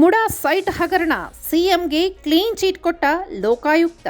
MUDA site ಹಗರಣ. ಸಿಎಂಗೆ clean chit ಕೊಟ್ಟ ಲೋಕಾಯುಕ್ತ.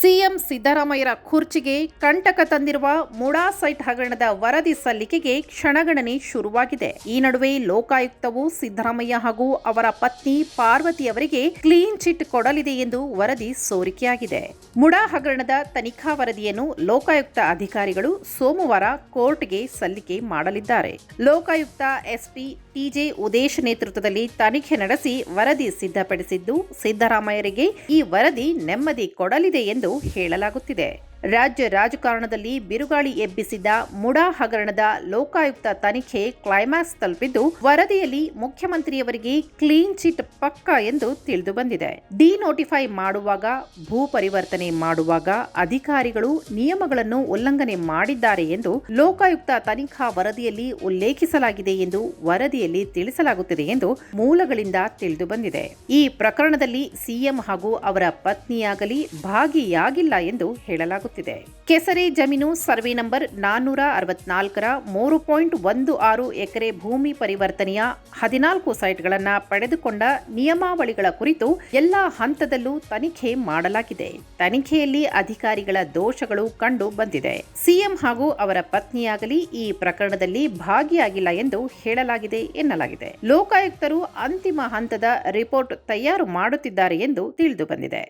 ಸಿಎಂ ಸಿದ್ದರಾಮಯ್ಯರ ಕುರ್ಚಿಗೆ ಕಂಟಕ ತಂದಿರುವ ಮುಡಾ ಸೈಟ್ ಹಗರಣದ ವರದಿ ಸಲ್ಲಿಕೆಗೆ ಕ್ಷಣಗಣನೆ ಶುರುವಾಗಿದೆ. ಈ ನಡುವೆ ಲೋಕಾಯುಕ್ತವು ಸಿದ್ದರಾಮಯ್ಯ ಹಾಗೂ ಅವರ ಪತ್ನಿ ಪಾರ್ವತಿ ಅವರಿಗೆ ಕ್ಲೀನ್ ಚಿಟ್ ಕೊಡಲಿದೆ ಎಂದು ವರದಿ ಸೋರಿಕೆಯಾಗಿದೆ. ಮುಡಾ ಹಗರಣದ ತನಿಖಾ ವರದಿಯನ್ನು ಲೋಕಾಯುಕ್ತ ಅಧಿಕಾರಿಗಳು ಸೋಮವಾರ ಕೋರ್ಟ್ಗೆ ಸಲ್ಲಿಕೆ ಮಾಡಲಿದ್ದಾರೆ. ಲೋಕಾಯುಕ್ತ ಎಸ್ಪಿ ಟಿಜೆ ಉದೇಶ್ ನೇತೃತ್ವದಲ್ಲಿ ತನಿಖೆ ನಡೆಸಿ ವರದಿ ಸಿದ್ಧಪಡಿಸಿದ್ದು ಸಿದ್ದರಾಮಯ್ಯರಿಗೆ ಈ ವರದಿ ನೆಮ್ಮದಿ ಕೊಡಲಿದೆ ಎಂದು ಹೇಳಲಾಗುತ್ತಿದೆ. ರಾಜ್ಯ ರಾಜಕಾರಣದಲ್ಲಿ ಬಿರುಗಾಳಿ ಎಬ್ಬಿಸಿದ್ದ ಮುಡಾ ಹಗರಣದ ಲೋಕಾಯುಕ್ತ ತನಿಖೆ ಕ್ಲೈಮ್ಯಾಕ್ಸ್ ತಲುಪಿದ್ದು, ವರದಿಯಲ್ಲಿ ಮುಖ್ಯಮಂತ್ರಿಯವರಿಗೆ ಕ್ಲೀನ್ ಚಿಟ್ ಪಕ್ಕ ಎಂದು ತಿಳಿದು ಬಂದಿದೆ. ಡಿನೋಟಿಫೈ ಮಾಡುವಾಗ, ಭೂ ಪರಿವರ್ತನೆ ಮಾಡುವಾಗ ಅಧಿಕಾರಿಗಳು ನಿಯಮಗಳನ್ನು ಉಲ್ಲಂಘನೆ ಮಾಡಿದ್ದಾರೆ ಎಂದು ಲೋಕಾಯುಕ್ತ ತನಿಖಾ ವರದಿಯಲ್ಲಿ ಉಲ್ಲೇಖಿಸಲಾಗಿದೆ ಎಂದು ವರದಿಯಲ್ಲಿ ತಿಳಿಸಲಾಗುತ್ತಿದೆ ಎಂದು ಮೂಲಗಳಿಂದ ತಿಳಿದು ಬಂದಿದೆ. ಈ ಪ್ರಕರಣದಲ್ಲಿ ಸಿಎಂ ಹಾಗೂ ಅವರ ಪತ್ನಿಯಾಗಲಿ ಭಾಗಿಯಾಗಿಲ್ಲ ಎಂದು ಹೇಳಲಾಗುತ್ತಿದೆ. ಕೆಸರೆ ಜಮೀನು ಸರ್ವೆ ನಂಬರ್ ನಾನ್ನೂರ ಅರವತ್ನಾಲ್ಕರ ಮೂರು ಪಾಯಿಂಟ್ ಒಂದು ಆರು ಎಕರೆ ಭೂಮಿ ಪರಿವರ್ತನೆಯ ಹದಿನಾಲ್ಕು ಸೈಟ್ಗಳನ್ನು ಪಡೆದುಕೊಂಡ ನಿಯಮಾವಳಿಗಳ ಕುರಿತು ಎಲ್ಲ ಹಂತದಲ್ಲೂ ತನಿಖೆ ಮಾಡಲಾಗಿದೆ. ತನಿಖೆಯಲ್ಲಿ ಅಧಿಕಾರಿಗಳ ದೋಷಗಳು ಕಂಡು ಬಂದಿದೆ. ಸಿಎಂ ಹಾಗೂ ಅವರ ಪತ್ನಿಯಾಗಲಿ ಈ ಪ್ರಕರಣದಲ್ಲಿ ಭಾಗಿಯಾಗಿಲ್ಲ ಎಂದು ಹೇಳಲಾಗಿದೆ ಎನ್ನಲಾಗಿದೆ. ಲೋಕಾಯುಕ್ತರು ಅಂತಿಮ ಹಂತದ ರಿಪೋರ್ಟ್ ತಯಾರು ಮಾಡುತ್ತಿದ್ದಾರೆ ಎಂದು ತಿಳಿದು ಬಂದಿದೆ.